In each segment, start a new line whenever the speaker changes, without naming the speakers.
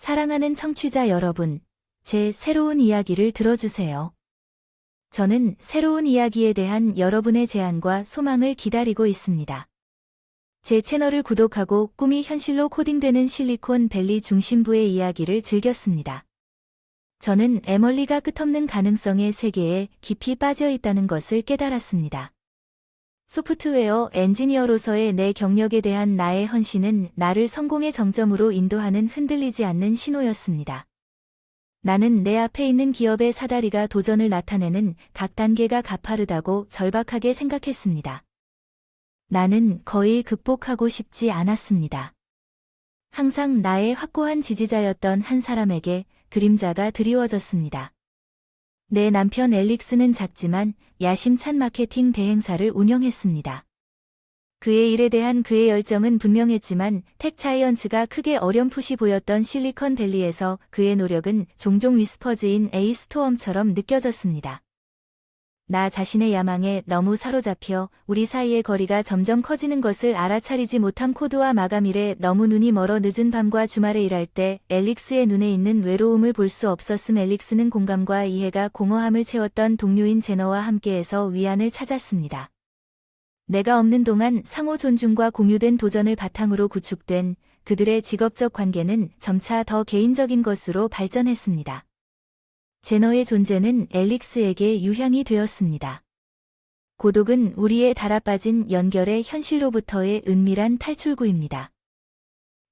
사랑하는 청취자 여러분, 제 새로운 이야기를 들어주세요. 저는 새로운 이야기에 대한 여러분의 제안과 소망을 기다리고 있습니다. 제 채널을 구독하고 꿈이 현실로 코딩되는 실리콘 밸리 중심부의 이야기를 즐겼습니다. 저는 에멀리가 끝없는 가능성의 세계에 깊이 빠져 있다는 것을 깨달았습니다. 소프트웨어 엔지니어로서의 내 경력에 대한 나의 헌신은 나를 성공의 정점으로 인도하는 흔들리지 않는 신호였습니다. 나는 내 앞에 있는 기업의 사다리가 도전을 나타내는 각 단계가 가파르다고 절박하게 생각했습니다. 나는 거의 극복하고 싶지 않았습니다. 항상 나의 확고한 지지자였던 한 사람에게 그림자가 드리워졌습니다. 내 남편 엘릭스는 작지만 야심찬 마케팅 대행사를 운영했습니다. 그의 일에 대한 그의 열정은 분명했지만 텍 자이언츠가 크게 어렴풋이 보였던 실리컨밸리에서 그의 노력은 종종 위스퍼즈인 에이스토엄처럼 느껴졌습니다. 나 자신의 야망에 너무 사로잡혀 우리 사이의 거리가 점점 커지는 것을 알아차리지 못한 코드와 마감일에 너무 눈이 멀어 늦은 밤과 주말에 일할 때 엘릭스의 눈에 있는 외로움을 볼 수 없었음 엘릭스는 공감과 이해가 공허함을 채웠던 동료인 제너와 함께해서 위안을 찾았습니다. 내가 없는 동안 상호 존중과 공유된 도전을 바탕으로 구축된 그들의 직업적 관계는 점차 더 개인적인 것으로 발전했습니다. 제너의 존재는 엘릭스에게 유향이 되었습니다. 고독은 우리의 달아빠진 연결의 현실로부터의 은밀한 탈출구입니다.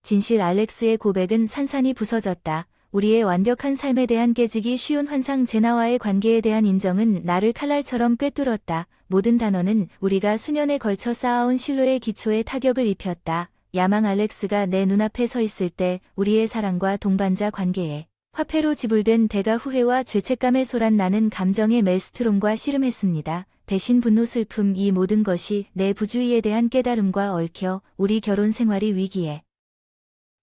진실 알렉스의 고백은 산산이 부서졌다. 우리의 완벽한 삶에 대한 깨지기 쉬운 환상 제나와의 관계에 대한 인정은 나를 칼날처럼 꿰뚫었다. 모든 단어는 우리가 수년에 걸쳐 쌓아온 신뢰의 기초에 타격을 입혔다. 야망 알렉스가 내 눈앞에 서 있을 때 우리의 사랑과 동반자 관계에 화폐로 지불된 대가 후회와 죄책감에 소란 나는 감정의 멜스트롬과 씨름했습니다. 배신, 분노, 슬픔 이 모든 것이 내 부주의에 대한 깨달음과 얽혀 우리 결혼 생활이 위기에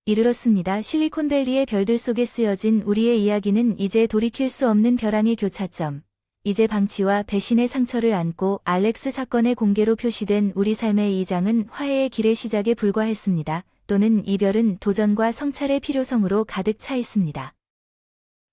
이르렀습니다. 실리콘밸리의 별들 속에 쓰여진 우리의 이야기는 이제 돌이킬 수 없는 벼랑의 교차점. 이제 방치와 배신의 상처를 안고 알렉스 사건의 공개로 표시된 우리 삶의 이 장은 화해의 길의 시작에 불과했습니다. 또는 이별은 도전과 성찰의 필요성으로 가득 차 있습니다.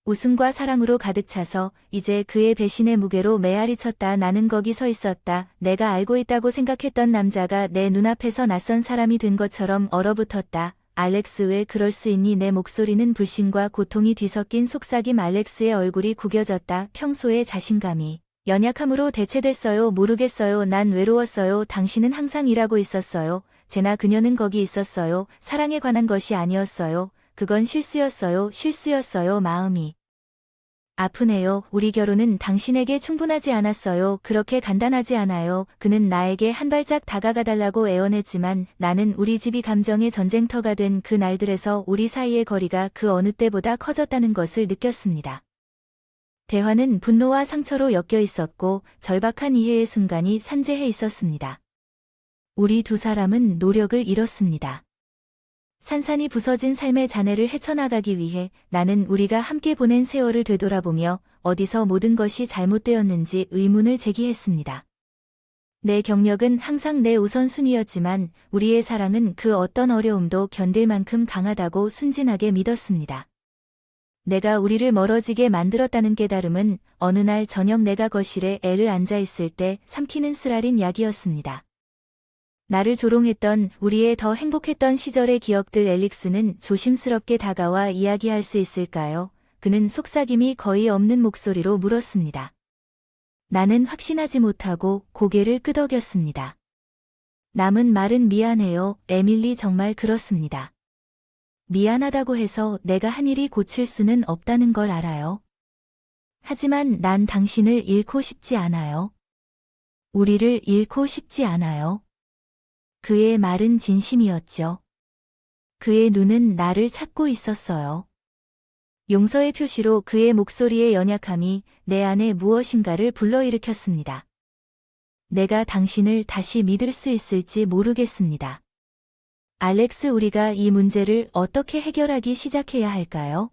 웃음과 사랑으로 가득 차서 이제 그의 배신의 무게로 메아리 쳤다. 나는 거기 서 있었다. 내가 알고 있다고 생각했던 남자가 내 눈앞에서 낯선 사람이 된 것처럼 얼어붙었다. 알렉스 왜 그럴 수 있니? 내 목소리는 불신과 고통이 뒤섞인 속삭임 알렉스의 얼굴이 구겨졌다. 평소의 자신감이 연약함으로 대체됐어요. 모르겠어요. 난 외로웠어요. 당신은 항상 일하고 있었어요. 제나 그녀는 거기 있었어요. 사랑에 관한 것이 아니었어요. 그건 실수였어요. 실수였어요. 마음이 아프네요. 우리 결혼은 당신에게 충분하지 않았어요. 그렇게 간단하지 않아요. 그는 나에게 한 발짝 다가가 달라고 애원했지만 나는 우리 집이 감정의 전쟁터가 된 그 날들에서 우리 사이의 거리가 그 어느 때보다 커졌다는 것을 느꼈습니다. 대화는 분노와 상처로 엮여 있었고 절박한 이해의 순간이 산재해 있었습니다. 우리 두 사람은 노력을 잃었습니다. 산산이 부서진 삶의 잔해를 헤쳐나가기 위해 나는 우리가 함께 보낸 세월을 되돌아보며 어디서 모든 것이 잘못되었는지 의문을 제기했습니다. 내 경력은 항상 내 우선순위였지만 우리의 사랑은 그 어떤 어려움도 견딜 만큼 강하다고 순진하게 믿었습니다. 내가 우리를 멀어지게 만들었다는 깨달음은 어느 날 저녁 내가 거실에 애를 앉아 있을 때 삼키는 쓰라린 약이었습니다. 나를 조롱했던 우리의 더 행복했던 시절의 기억들 엘릭스는 조심스럽게 다가와 이야기할 수 있을까요? 그는 속삭임이 거의 없는 목소리로 물었습니다. 나는 확신하지 못하고 고개를 끄덕였습니다. 남은 말은 미안해요. 에밀리 정말 그렇습니다. 미안하다고 해서 내가 한 일이 고칠 수는 없다는 걸 알아요. 하지만 난 당신을 잃고 싶지 않아요. 우리를 잃고 싶지 않아요. 그의 말은 진심이었죠. 그의 눈은 나를 찾고 있었어요. 용서의 표시로 그의 목소리의 연약함이 내 안에 무엇인가를 불러일으켰습니다. 내가 당신을 다시 믿을 수 있을지 모르겠습니다. 알렉스 우리가 이 문제를 어떻게 해결하기 시작해야 할까요?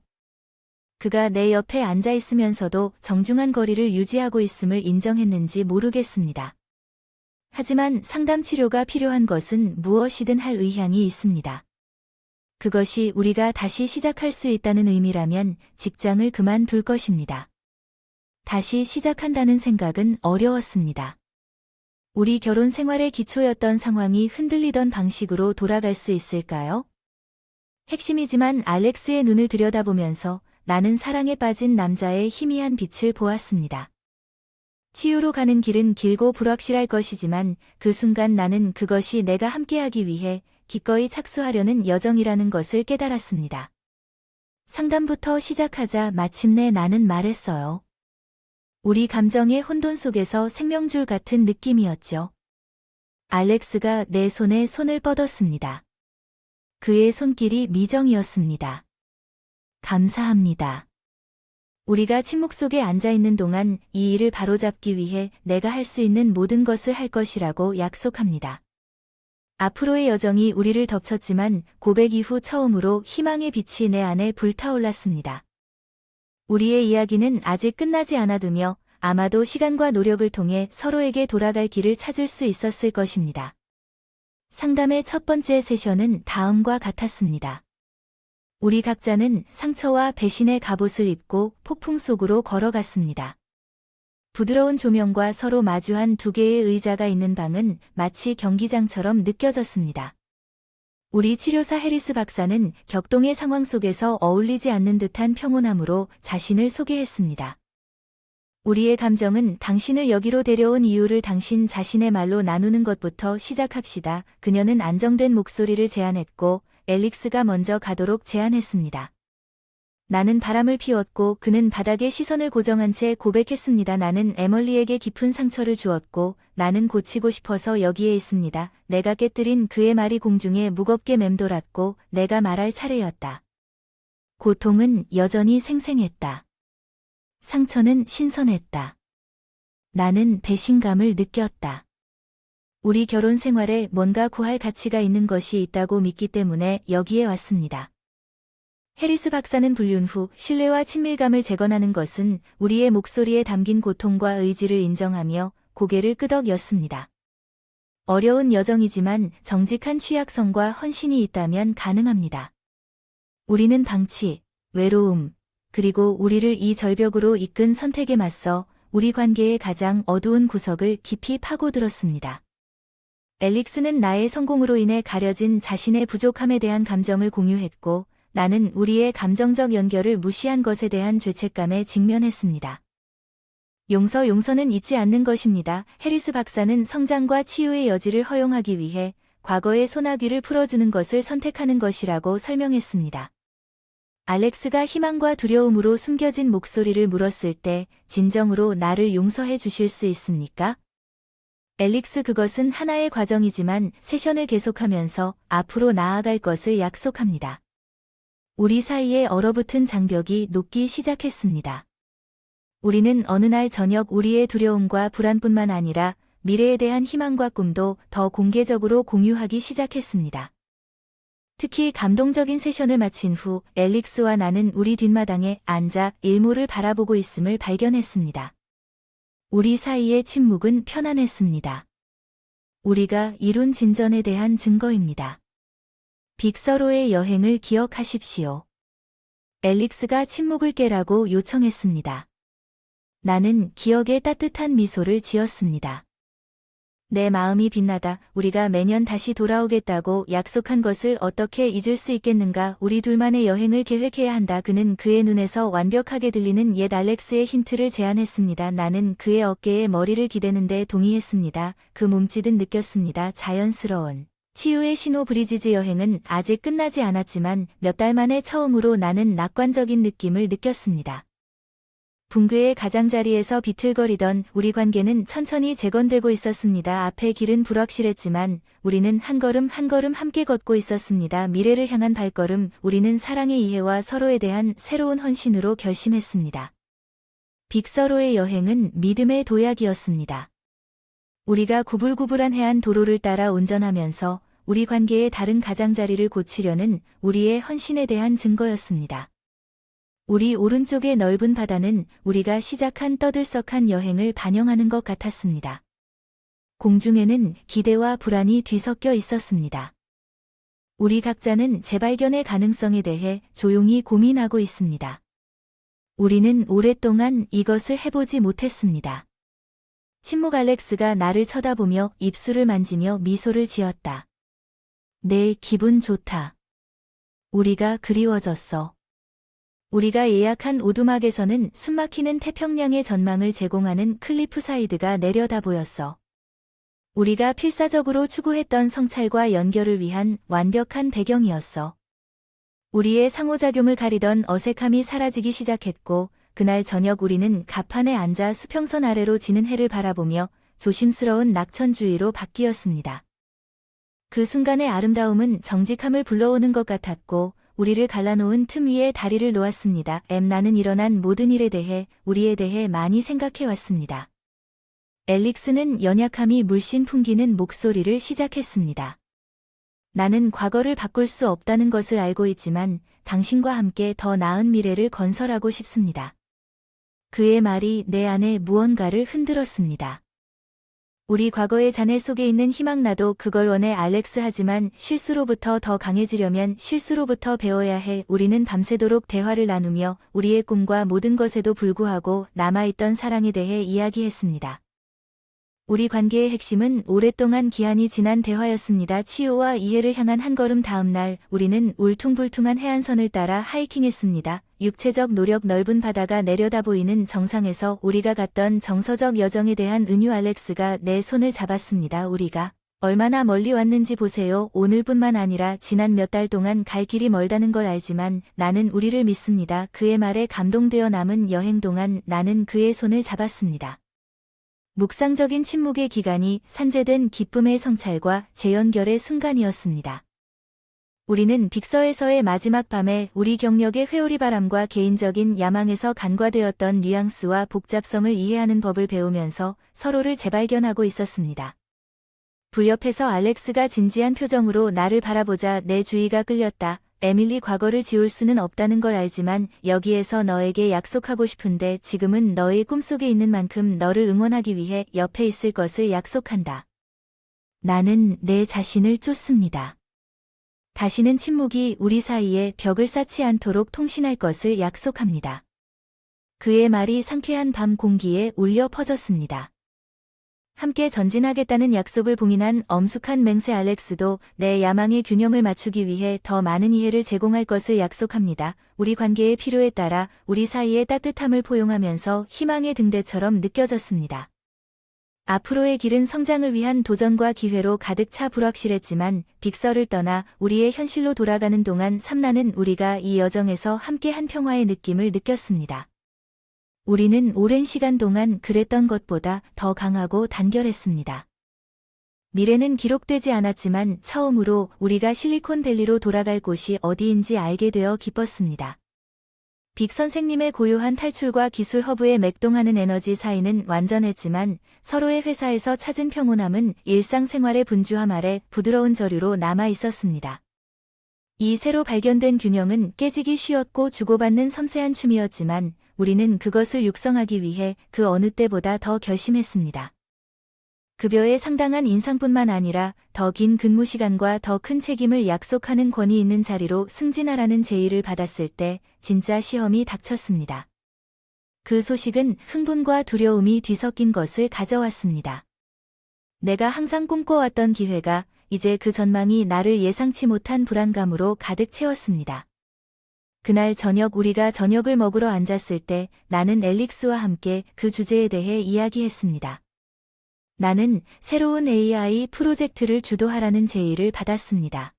그가 내 옆에 앉아 있으면서도 정중한 거리를 유지하고 있음을 인정했는지 모르겠습니다. 하지만 상담 치료가 필요한 것은 무엇이든 할 의향이 있습니다. 그것이 우리가 다시 시작할 수 있다는 의미라면 직장을 그만둘 것입니다. 다시 시작한다는 생각은 어려웠습니다. 우리 결혼 생활의 기초였던 상황이 흔들리던 방식으로 돌아갈 수 있을까요? 핵심이지만 알렉스의 눈을 들여다보면서 나는 사랑에 빠진 남자의 희미한 빛을 보았습니다. 치유로 가는 길은 길고 불확실할 것이지만 그 순간 나는 그것이 내가 함께하기 위해 기꺼이 착수하려는 여정이라는 것을 깨달았습니다. 상담부터 시작하자 마침내 나는 말했어요. 우리 감정의 혼돈 속에서 생명줄 같은 느낌이었죠. 알렉스가 내 손에 손을 뻗었습니다. 그의 손길이 미정이었습니다. 감사합니다. 우리가 침묵 속에 앉아 있는 동안 이 일을 바로잡기 위해 내가 할 수 있는 모든 것을 할 것이라고 약속합니다. 앞으로의 여정이 우리를 덮쳤지만 고백 이후 처음으로 희망의 빛이 내 안에 불타올랐습니다. 우리의 이야기는 아직 끝나지 않아두며 아마도 시간과 노력을 통해 서로에게 돌아갈 길을 찾을 수 있었을 것입니다. 상담의 첫 번째 세션은 다음과 같았습니다. 우리 각자는 상처와 배신의 갑옷을 입고 폭풍 속으로 걸어갔습니다. 부드러운 조명과 서로 마주한 두 개의 의자가 있는 방은 마치 경기장처럼 느껴졌습니다. 우리 치료사 해리스 박사는 격동의 상황 속에서 어울리지 않는 듯한 평온함으로 자신을 소개했습니다. 우리의 감정은 당신을 여기로 데려온 이유를 당신 자신의 말로 나누는 것부터 시작합시다. 그녀는 안정된 목소리를 제안했고 엘릭스가 먼저 가도록 제안했습니다. 나는 바람을 피웠고 그는 바닥에 시선을 고정한 채 고백했습니다. 나는 에멀리에게 깊은 상처를 주었고 나는 고치고 싶어서 여기에 있습니다. 내가 깨뜨린 그의 말이 공중에 무겁게 맴돌았고 내가 말할 차례였다. 고통은 여전히 생생했다. 상처는 신선했다. 나는 배신감을 느꼈다. 우리 결혼 생활에 뭔가 구할 가치가 있는 것이 있다고 믿기 때문에 여기에 왔습니다. 해리스 박사는 불륜 후 신뢰와 친밀감을 재건하는 것은 우리의 목소리에 담긴 고통과 의지를 인정하며 고개를 끄덕였습니다. 어려운 여정이지만 정직한 취약성과 헌신이 있다면 가능합니다. 우리는 방치, 외로움, 그리고 우리를 이 절벽으로 이끈 선택에 맞서 우리 관계의 가장 어두운 구석을 깊이 파고들었습니다. 엘릭스는 나의 성공으로 인해 가려진 자신의 부족함에 대한 감정을 공유했고 나는 우리의 감정적 연결을 무시한 것에 대한 죄책감에 직면했습니다. 용서 용서는 잊지 않는 것입니다. 해리스 박사는 성장과 치유의 여지를 허용하기 위해 과거의 소나귀를 풀어주는 것을 선택하는 것이라고 설명했습니다. 알렉스가 희망과 두려움으로 숨겨진 목소리를 물었을 때 진정으로 나를 용서해 주실 수 있습니까? 엘릭스 그것은 하나의 과정이지만 세션을 계속하면서 앞으로 나아갈 것을 약속합니다. 우리 사이에 얼어붙은 장벽이 녹기 시작했습니다. 우리는 어느 날 저녁 우리의 두려움과 불안뿐만 아니라 미래에 대한 희망과 꿈도 더 공개적으로 공유하기 시작했습니다. 특히 감동적인 세션을 마친 후 엘릭스와 나는 우리 뒷마당에 앉아 일몰을 바라보고 있음을 발견했습니다. 우리 사이의 침묵은 편안했습니다. 우리가 이룬 진전에 대한 증거입니다. 빅서로의 여행을 기억하십시오. 엘릭스가 침묵을 깨라고 요청했습니다. 나는 기억에 따뜻한 미소를 지었습니다. 내 마음이 빛나다. 우리가 매년 다시 돌아오겠다고 약속한 것을 어떻게 잊을 수 있겠는가? 우리 둘만의 여행을 계획해야 한다. 그는 그의 눈에서 완벽하게 들리는 옛 알렉스의 힌트를 제안했습니다. 나는 그의 어깨에 머리를 기대는데 동의했습니다. 그 몸짓은 느꼈습니다. 자연스러운 치유의 신호 브리지즈 여행은 아직 끝나지 않았지만 몇 달 만에 처음으로 나는 낙관적인 느낌을 느꼈습니다. 붕괴의 가장자리에서 비틀거리던 우리 관계는 천천히 재건되고 있었습니다. 앞의 길은 불확실했지만 우리는 한 걸음 한 걸음 함께 걷고 있었습니다. 미래를 향한 발걸음, 우리는 사랑의 이해와 서로에 대한 새로운 헌신으로 결심했습니다. 빅서로의 여행은 믿음의 도약이었습니다. 우리가 구불구불한 해안 도로를 따라 운전하면서 우리 관계의 다른 가장자리를 고치려는 우리의 헌신에 대한 증거였습니다. 우리 오른쪽의 넓은 바다는 우리가 시작한 떠들썩한 여행을 반영하는 것 같았습니다. 공중에는 기대와 불안이 뒤섞여 있었습니다. 우리 각자는 재발견의 가능성에 대해 조용히 고민하고 있습니다. 우리는 오랫동안 이것을 해보지 못했습니다. 침묵 알렉스가 나를 쳐다보며 입술을 만지며 미소를 지었다. 내 기분 좋다. 우리가 그리워졌어. 우리가 예약한 오두막에서는 숨막히는 태평양의 전망을 제공하는 클리프 사이드가 내려다 보였어. 우리가 필사적으로 추구했던 성찰과 연결을 위한 완벽한 배경이었어. 우리의 상호작용을 가리던 어색함이 사라지기 시작했고, 그날 저녁 우리는 가판에 앉아 수평선 아래로 지는 해를 바라보며 조심스러운 낙천주의로 바뀌었습니다. 그 순간의 아름다움은 정직함을 불러오는 것 같았고, 우리를 갈라놓은 틈 위에 다리를 놓았습니다. M 나는 일어난 모든 일에 대해, 우리에 대해 많이 생각해 왔습니다. 엘릭스는 연약함이 물씬 풍기는 목소리를 시작했습니다. 나는 과거를 바꿀 수 없다는 것을 알고 있지만 당신과 함께 더 나은 미래를 건설하고 싶습니다. 그의 말이 내 안에 무언가를 흔들었습니다. 우리 과거의 잔해 속에 있는 희망 나도 그걸 원해 알렉스 하지만 실수로부터 더 강해지려면 실수로부터 배워야 해 우리는 밤새도록 대화를 나누며 우리의 꿈과 모든 것에도 불구하고 남아있던 사랑에 대해 이야기했습니다. 우리 관계의 핵심은 오랫동안 기한이 지난 대화였습니다. 치유와 이해를 향한 한 걸음 다음 날 우리는 울퉁불퉁한 해안선을 따라 하이킹했습니다. 육체적 노력 넓은 바다가 내려다 보이는 정상에서 우리가 갔던 정서적 여정에 대한 은유 알렉스가 내 손을 잡았습니다. 우리가 얼마나 멀리 왔는지 보세요. 오늘뿐만 아니라 지난 몇 달 동안 갈 길이 멀다는 걸 알지만 나는 우리를 믿습니다. 그의 말에 감동되어 남은 여행 동안 나는 그의 손을 잡았습니다. 묵상적인 침묵의 기간이 산재된 기쁨의 성찰과 재연결의 순간이었습니다. 우리는 빅서에서의 마지막 밤에 우리 경력의 회오리 바람과 개인적인 야망에서 간과되었던 뉘앙스와 복잡성을 이해하는 법을 배우면서 서로를 재발견하고 있었습니다. 불 옆에서 알렉스가 진지한 표정으로 나를 바라보자 내 주의가 끌렸다. 에밀리 과거를 지울 수는 없다는 걸 알지만 여기에서 너에게 약속하고 싶은데 지금은 너의 꿈속에 있는 만큼 너를 응원하기 위해 옆에 있을 것을 약속한다. 나는 내 자신을 쫓습니다. 다시는 침묵이 우리 사이에 벽을 쌓지 않도록 통신할 것을 약속합니다. 그의 말이 상쾌한 밤 공기에 울려 퍼졌습니다. 함께 전진하겠다는 약속을 봉인한 엄숙한 맹세 알렉스도 내 야망의 균형을 맞추기 위해 더 많은 이해를 제공할 것을 약속합니다. 우리 관계의 필요에 따라 우리 사이의 따뜻함을 포용하면서 희망의 등대처럼 느껴졌습니다. 앞으로의 길은 성장을 위한 도전과 기회로 가득 차 불확실했지만 빅서를 떠나 우리의 현실로 돌아가는 동안 삼나는 우리가 이 여정에서 함께 한 평화의 느낌을 느꼈습니다. 우리는 오랜 시간 동안 그랬던 것보다 더 강하고 단결했습니다. 미래는 기록되지 않았지만 처음으로 우리가 실리콘밸리로 돌아갈 곳이 어디인지 알게 되어 기뻤습니다. 빅 선생님의 고요한 탈출과 기술 허브의 맥동하는 에너지 사이는 완전했지만 서로의 회사에서 찾은 평온함은 일상생활의 분주함 아래 부드러운 저류로 남아 있었습니다. 이 새로 발견된 균형은 깨지기 쉬웠고 주고받는 섬세한 춤이었지만 우리는 그것을 육성하기 위해 그 어느 때보다 더 결심했습니다. 급여의 상당한 인상뿐만 아니라 더 긴 근무 시간과 더 큰 책임을 약속하는 권위 있는 자리로 승진하라는 제의를 받았을 때 진짜 시험이 닥쳤습니다. 그 소식은 흥분과 두려움이 뒤섞인 것을 가져왔습니다. 내가 항상 꿈꿔왔던 기회가 이제 그 전망이 나를 예상치 못한 불안감으로 가득 채웠습니다. 그날 저녁 우리가 저녁을 먹으러 앉았을 때 나는 엘릭스와 함께 그 주제에 대해 이야기했습니다. 나는 새로운 AI 프로젝트를 주도하라는 제의를 받았습니다.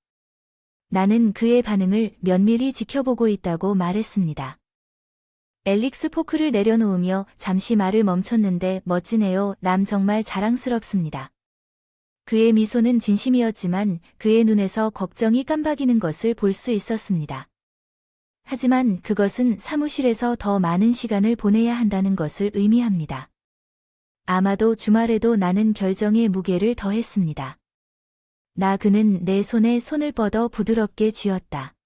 나는 그의 반응을 면밀히 지켜보고 있다고 말했습니다. 엘릭스 포크를 내려놓으며 잠시 말을 멈췄는데 멋지네요. 남 정말 자랑스럽습니다. 그의 미소는 진심이었지만 그의 눈에서 걱정이 깜박이는 것을 볼 수 있었습니다. 하지만 그것은 사무실에서 더 많은 시간을 보내야 한다는 것을 의미합니다. 아마도 주말에도 나는 결정의 무게를 더했습니다. 나 그는 내 손에 손을 뻗어 부드럽게 쥐었다.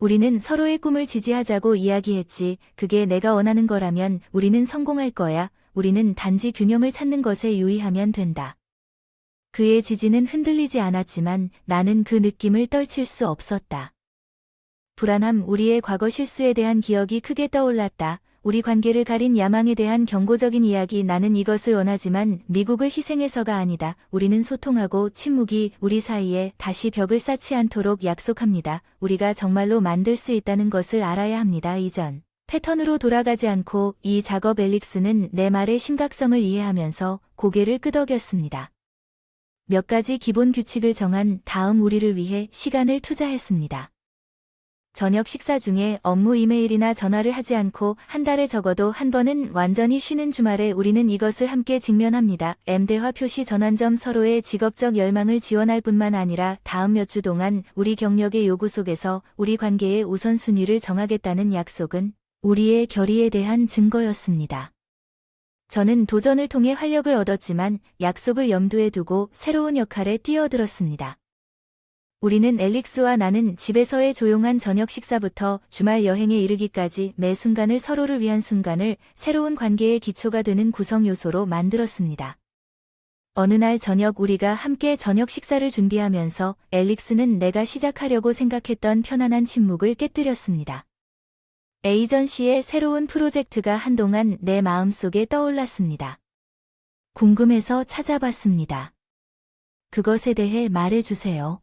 우리는 서로의 꿈을 지지하자고 이야기했지. 그게 내가 원하는 거라면 우리는 성공할 거야. 우리는 단지 균형을 찾는 것에 유의하면 된다. 그의 지지는 흔들리지 않았지만 나는 그 느낌을 떨칠 수 없었다. 불안함, 우리의 과거 실수에 대한 기억이 크게 떠올랐다. 우리 관계를 가린 야망에 대한 경고적인 이야기 나는 이것을 원하지만 미국을 희생해서가 아니다. 우리는 소통하고 침묵이 우리 사이에 다시 벽을 쌓지 않도록 약속합니다. 우리가 정말로 만들 수 있다는 것을 알아야 합니다. 이전 패턴으로 돌아가지 않고 이 작업 엘릭스는 내 말의 심각성을 이해하면서 고개를 끄덕였습니다. 몇 가지 기본 규칙을 정한 다음 우리를 위해 시간을 투자했습니다. 저녁 식사 중에 업무 이메일이나 전화를 하지 않고 한 달에 적어도 한 번은 완전히 쉬는 주말에 우리는 이것을 함께 직면합니다. M대화 표시 전환점 서로의 직업적 열망을 지원할 뿐만 아니라 다음 몇 주 동안 우리 경력의 요구 속에서 우리 관계의 우선순위를 정하겠다는 약속은 우리의 결의에 대한 증거였습니다. 저는 도전을 통해 활력을 얻었지만 약속을 염두에 두고 새로운 역할에 뛰어들었습니다. 우리는 엘릭스와 나는 집에서의 조용한 저녁 식사부터 주말 여행에 이르기까지 매 순간을 서로를 위한 순간을 새로운 관계의 기초가 되는 구성 요소로 만들었습니다. 어느 날 저녁 우리가 함께 저녁 식사를 준비하면서 엘릭스는 내가 시작하려고 생각했던 편안한 침묵을 깨뜨렸습니다. 에이전시의 새로운 프로젝트가 한동안 내 마음속에 떠올랐습니다. 궁금해서 찾아봤습니다. 그것에 대해 말해주세요.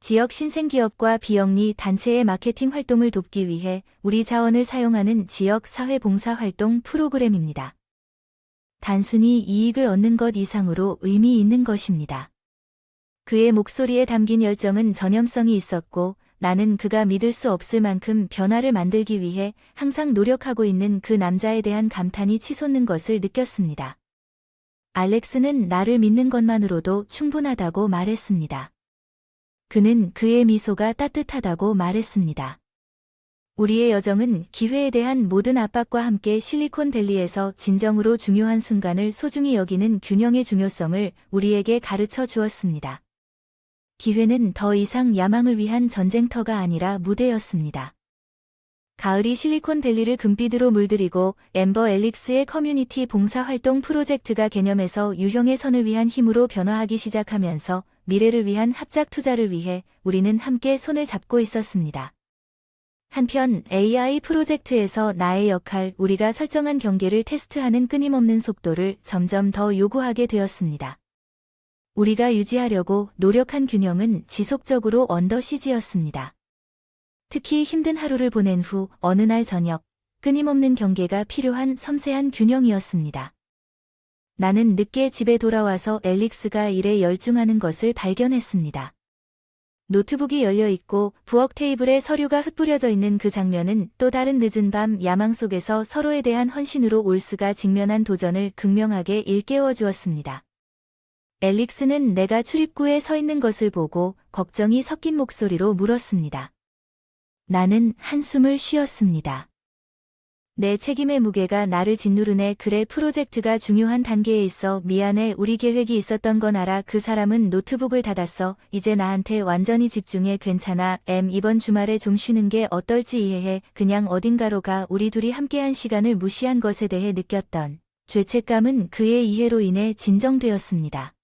지역 신생기업과 비영리 단체의 마케팅 활동을 돕기 위해 우리 자원을 사용하는 지역 사회봉사 활동 프로그램입니다. 단순히 이익을 얻는 것 이상으로 의미 있는 것입니다. 그의 목소리에 담긴 열정은 전염성이 있었고 나는 그가 믿을 수 없을 만큼 변화를 만들기 위해 항상 노력하고 있는 그 남자에 대한 감탄이 치솟는 것을 느꼈습니다. 알렉스는 나를 믿는 것만으로도 충분하다고 말했습니다. 그는 그의 미소가 따뜻하다고 말했습니다. 우리의 여정은 기회에 대한 모든 압박과 함께 실리콘밸리에서 진정으로 중요한 순간을 소중히 여기는 균형의 중요성을 우리에게 가르쳐 주었습니다. 기회는 더 이상 야망을 위한 전쟁터가 아니라 무대였습니다. 가을이 실리콘밸리를 금빛으로 물들이고 엠버 엘릭스의 커뮤니티 봉사활동 프로젝트가 개념에서 유형의 선을 위한 힘으로 변화하기 시작하면서 미래를 위한 합작 투자를 위해 우리는 함께 손을 잡고 있었습니다. 한편 AI 프로젝트에서 나의 역할, 우리가 설정한 경계를 테스트하는 끊임없는 속도를 점점 더 요구하게 되었습니다. 우리가 유지하려고 노력한 균형은 지속적으로 언더시지였습니다. 특히 힘든 하루를 보낸 후 어느 날 저녁, 끊임없는 경계가 필요한 섬세한 균형이었습니다. 나는 늦게 집에 돌아와서 엘릭스가 일에 열중하는 것을 발견했습니다. 노트북이 열려 있고 부엌 테이블에 서류가 흩뿌려져 있는 그 장면은 또 다른 늦은 밤 야망 속에서 서로에 대한 헌신으로 올스가 직면한 도전을 극명하게 일깨워 주었습니다. 엘릭스는 내가 출입구에 서 있는 것을 보고 걱정이 섞인 목소리로 물었습니다. 나는 한숨을 쉬었습니다. 내 책임의 무게가 나를 짓누르네. 그래 프로젝트가 중요한 단계에 있어 미안해. 우리 계획이 있었던 건 알아. 그 사람은 노트북을 닫았어. 이제 나한테 완전히 집중해. 괜찮아. 엠 이번 주말에 좀 쉬는 게 어떨지 이해해. 그냥 어딘가로 가. 우리 둘이 함께한 시간을 무시한 것에 대해 느꼈던 죄책감은 그의 이해로 인해 진정되었습니다.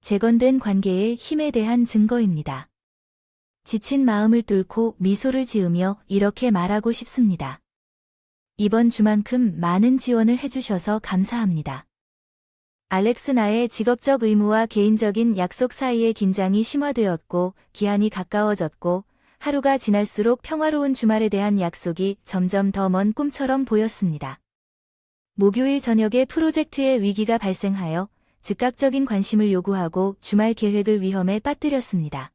재건된 관계의 힘에 대한 증거입니다. 지친 마음을 뚫고 미소를 지으며 이렇게 말하고 싶습니다. 이번 주만큼 많은 지원을 해주셔서 감사합니다. 알렉스 나의 직업적 의무와 개인적인 약속 사이의 긴장이 심화되었고 기한이 가까워졌고 하루가 지날수록 평화로운 주말에 대한 약속이 점점 더 먼 꿈처럼 보였습니다. 목요일 저녁에 프로젝트의 위기가 발생하여 즉각적인 관심을 요구하고 주말 계획을 위험에 빠뜨렸습니다.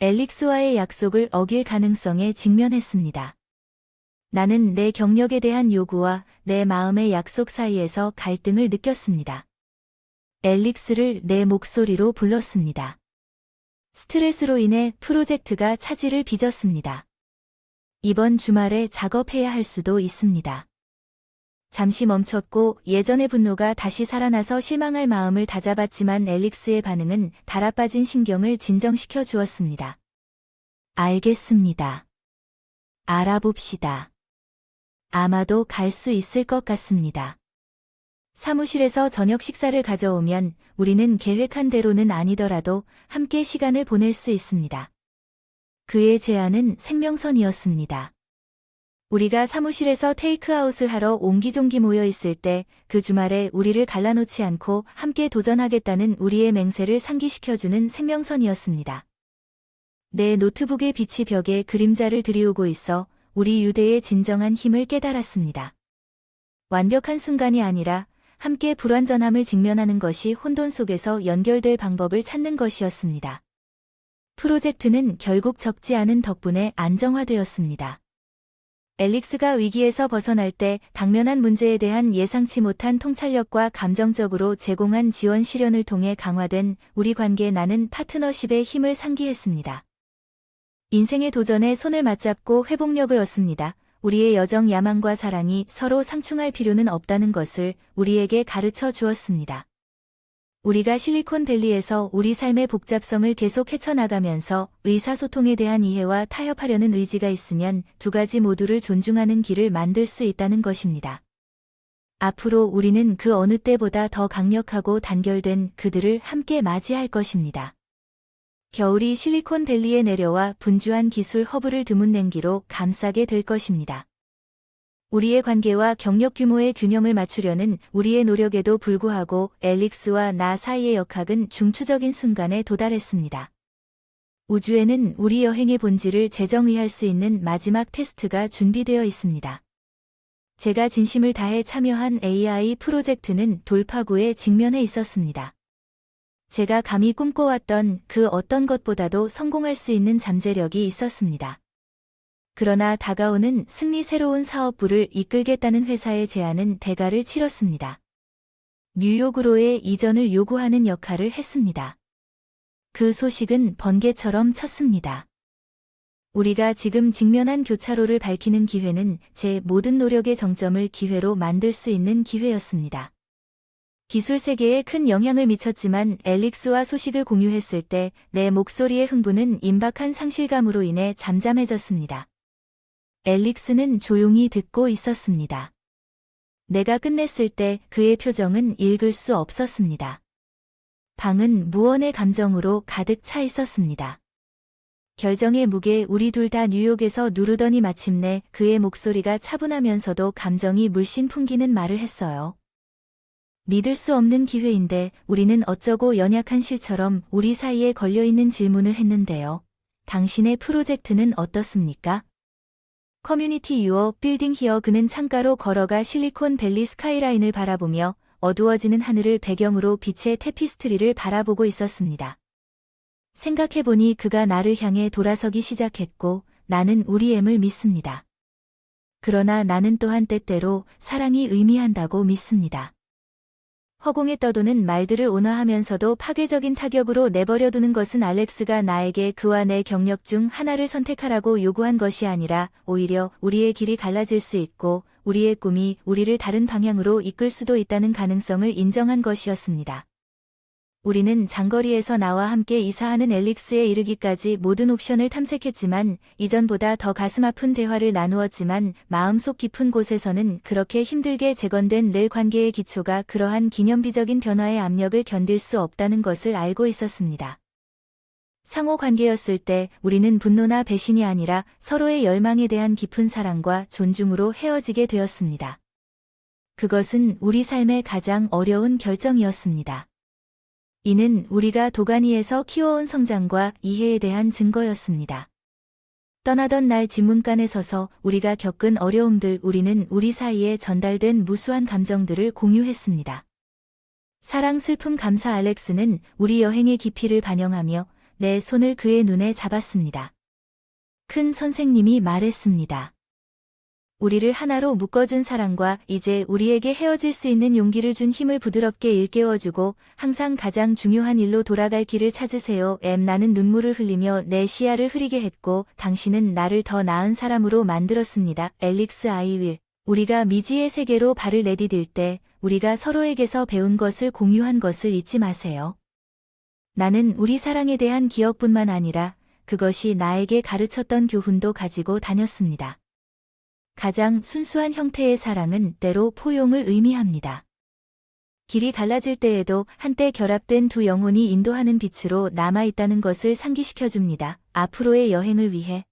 엘릭스와의 약속을 어길 가능성에 직면했습니다. 나는 내 경력에 대한 요구와 내 마음의 약속 사이에서 갈등을 느꼈습니다. 엘릭스를 내 목소리로 불렀습니다. 스트레스로 인해 프로젝트가 차질을 빚었습니다. 이번 주말에 작업해야 할 수도 있습니다. 잠시 멈췄고 예전의 분노가 다시 살아나서 실망할 마음을 다잡았지만 엘릭스의 반응은 달아빠진 신경을 진정시켜 주었습니다. 알겠습니다. 알아봅시다. 아마도 갈 수 있을 것 같습니다. 사무실에서 저녁 식사를 가져오면 우리는 계획한 대로는 아니더라도 함께 시간을 보낼 수 있습니다. 그의 제안은 생명선이었습니다. 우리가 사무실에서 테이크아웃을 하러 옹기종기 모여 있을 때 그 주말에 우리를 갈라놓지 않고 함께 도전하겠다는 우리의 맹세를 상기시켜주는 생명선이었습니다. 내 노트북의 빛이 벽에 그림자를 들이우고 있어 우리 유대의 진정한 힘을 깨달았습니다. 완벽한 순간이 아니라 함께 불완전함을 직면하는 것이 혼돈 속에서 연결될 방법을 찾는 것이었습니다. 프로젝트는 결국 적지 않은 덕분에 안정화되었습니다. 엘릭스가 위기에서 벗어날 때 당면한 문제에 대한 예상치 못한 통찰력과 감정적으로 제공한 지원 실현을 통해 강화된 우리 관계에 나는 파트너십의 힘을 상기했습니다. 인생의 도전에 손을 맞잡고 회복력을 얻습니다. 우리의 여정 야망과 사랑이 서로 상충할 필요는 없다는 것을 우리에게 가르쳐 주었습니다. 우리가 실리콘밸리에서 우리 삶의 복잡성을 계속 헤쳐나가면서 의사소통에 대한 이해와 타협하려는 의지가 있으면 두 가지 모두를 존중하는 길을 만들 수 있다는 것입니다. 앞으로 우리는 그 어느 때보다 더 강력하고 단결된 그들을 함께 맞이할 것입니다. 겨울이 실리콘밸리에 내려와 분주한 기술 허브를 드문 냉기로 감싸게 될 것입니다. 우리의 관계와 경력 규모의 균형을 맞추려는 우리의 노력에도 불구하고 엘릭스와 나 사이의 역학은 중추적인 순간에 도달했습니다. 우주에는 우리 여행의 본질을 재정의할 수 있는 마지막 테스트가 준비되어 있습니다. 제가 진심을 다해 참여한 AI 프로젝트는 돌파구에 직면해 있었습니다. 제가 감히 꿈꿔왔던 그 어떤 것보다도 성공할 수 있는 잠재력이 있었습니다. 그러나 다가오는 승리 새로운 사업부를 이끌겠다는 회사의 제안은 대가를 치렀습니다. 뉴욕으로의 이전을 요구하는 역할을 했습니다. 그 소식은 번개처럼 쳤습니다. 우리가 지금 직면한 교차로를 밝히는 기회는 제 모든 노력의 정점을 기회로 만들 수 있는 기회였습니다. 기술 세계에 큰 영향을 미쳤지만 엘릭스와 소식을 공유했을 때 내 목소리의 흥분은 임박한 상실감으로 인해 잠잠해졌습니다. 엘릭스는 조용히 듣고 있었습니다. 내가 끝냈을 때 그의 표정은 읽을 수 없었습니다. 방은 무언의 감정으로 가득 차 있었습니다. 결정의 무게 우리 둘 다 뉴욕에서 누르더니 마침내 그의 목소리가 차분하면서도 감정이 물씬 풍기는 말을 했어요. 믿을 수 없는 기회인데 우리는 어쩌고 연약한 실처럼 우리 사이에 걸려있는 질문을 했는데요. 당신의 프로젝트는 어떻습니까? 커뮤니티 유어 빌딩 히어 그는 창가로 걸어가 실리콘 밸리 스카이라인을 바라보며 어두워지는 하늘을 배경으로 빛의 테피스트리를 바라보고 있었습니다. 생각해보니 그가 나를 향해 돌아서기 시작했고 나는 우리 엠을 믿습니다. 그러나 나는 또한 때때로 사랑이 의미한다고 믿습니다. 허공에 떠도는 말들을 온화하면서도 파괴적인 타격으로 내버려두는 것은 알렉스가 나에게 그와 내 경력 중 하나를 선택하라고 요구한 것이 아니라 오히려 우리의 길이 갈라질 수 있고 우리의 꿈이 우리를 다른 방향으로 이끌 수도 있다는 가능성을 인정한 것이었습니다. 우리는 장거리에서 나와 함께 이사하는 엘릭스에 이르기까지 모든 옵션을 탐색했지만 이전보다 더 가슴 아픈 대화를 나누었지만 마음속 깊은 곳에서는 그렇게 힘들게 재건된 렐 관계의 기초가 그러한 기념비적인 변화의 압력을 견딜 수 없다는 것을 알고 있었습니다. 상호 관계였을 때 우리는 분노나 배신이 아니라 서로의 열망에 대한 깊은 사랑과 존중으로 헤어지게 되었습니다. 그것은 우리 삶의 가장 어려운 결정이었습니다. 이는 우리가 도가니에서 키워온 성장과 이해에 대한 증거였습니다. 떠나던 날 집문간에 서서 우리가 겪은 어려움들 우리는 우리 사이에 전달된 무수한 감정들을 공유했습니다. 사랑, 슬픔, 감사 알렉스는 우리 여행의 깊이를 반영하며 내 손을 그의 눈에 잡았습니다. 큰 선생님이 말했습니다. 우리를 하나로 묶어준 사랑과 이제 우리에게 헤어질 수 있는 용기를 준 힘을 부드럽게 일깨워주고 항상 가장 중요한 일로 돌아갈 길을 찾으세요. 엠 나는 눈물을 흘리며 내 시야를 흐리게 했고 당신은 나를 더 나은 사람으로 만들었습니다. 엘릭스 아이윌. 우리가 미지의 세계로 발을 내디딜 때 우리가 서로에게서 배운 것을 공유한 것을 잊지 마세요. 나는 우리 사랑에 대한 기억뿐만 아니라 그것이 나에게 가르쳤던 교훈도 가지고 다녔습니다. 가장 순수한 형태의 사랑은 때로 포용을 의미합니다. 길이 갈라질 때에도 한때 결합된 두 영혼이 인도하는 빛으로 남아있다는 것을 상기시켜줍니다. 앞으로의 여행을 위해